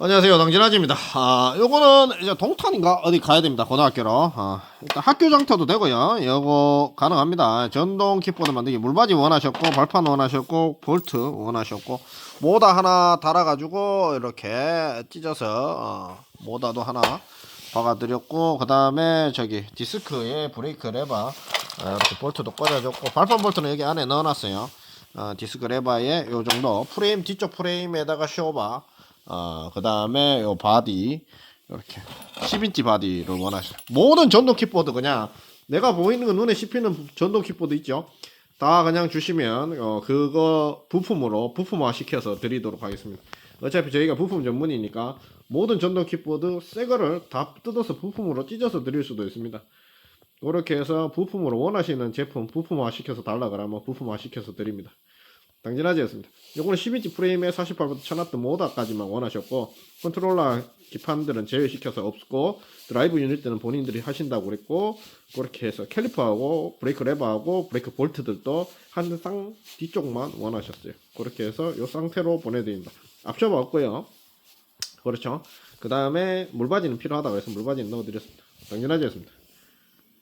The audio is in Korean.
안녕하세요. 당진아지입니다. 아 요거는 이제 동탄인가? 어디 가야 됩니다. 고등학교로. 아, 일단 학교 장터도 되고요. 요거 가능합니다. 전동 킥보드 만들기 물바지 원하셨고 발판 원하셨고 볼트 원하셨고 모다 하나 달아 가지고 이렇게 찢어서 어, 모다도 하나 박아 드렸고 그 다음에 저기 디스크에 브레이크 레바 아, 이렇게 볼트도 꽂아줬고 발판 볼트는 여기 안에 넣어놨어요. 어, 디스크 레바에 요 정도 프레임 뒤쪽 프레임에다가 쇼바 어, 그 다음에 요 바디 이렇게 10인치 바디를 원하시죠 모든 전동 킥보드 그냥 내가 보이는 거 눈에 씹히는 전동 킥보드 있죠? 다 그냥 주시면 어, 그거 부품으로 부품화 시켜서 드리도록 하겠습니다. 어차피 저희가 부품 전문이니까 모든 전동 킥보드 새 거를 다 뜯어서 부품으로 찢어서 드릴 수도 있습니다. 그렇게 해서 부품으로 원하시는 제품 부품화 시켜서 달라 그러면 부품화 시켜서 드립니다 당진하지였습니다. 요거는 12인치 프레임에 48V 쳐놨던 모다까지만 원하셨고 컨트롤러 기판들은 제외시켜서 없고 드라이브 유닛들은 본인들이 하신다고 그랬고 그렇게 해서 캘리퍼하고 브레이크 레버하고 브레이크 볼트들도 한 쌍 뒤쪽만 원하셨어요. 그렇게 해서 요 상태로 보내드립니다. 앞셔버 없고요. 그렇죠. 그 다음에 물바지는 필요하다고 해서 물바지는 넣어드렸습니다. 당진하지였습니다.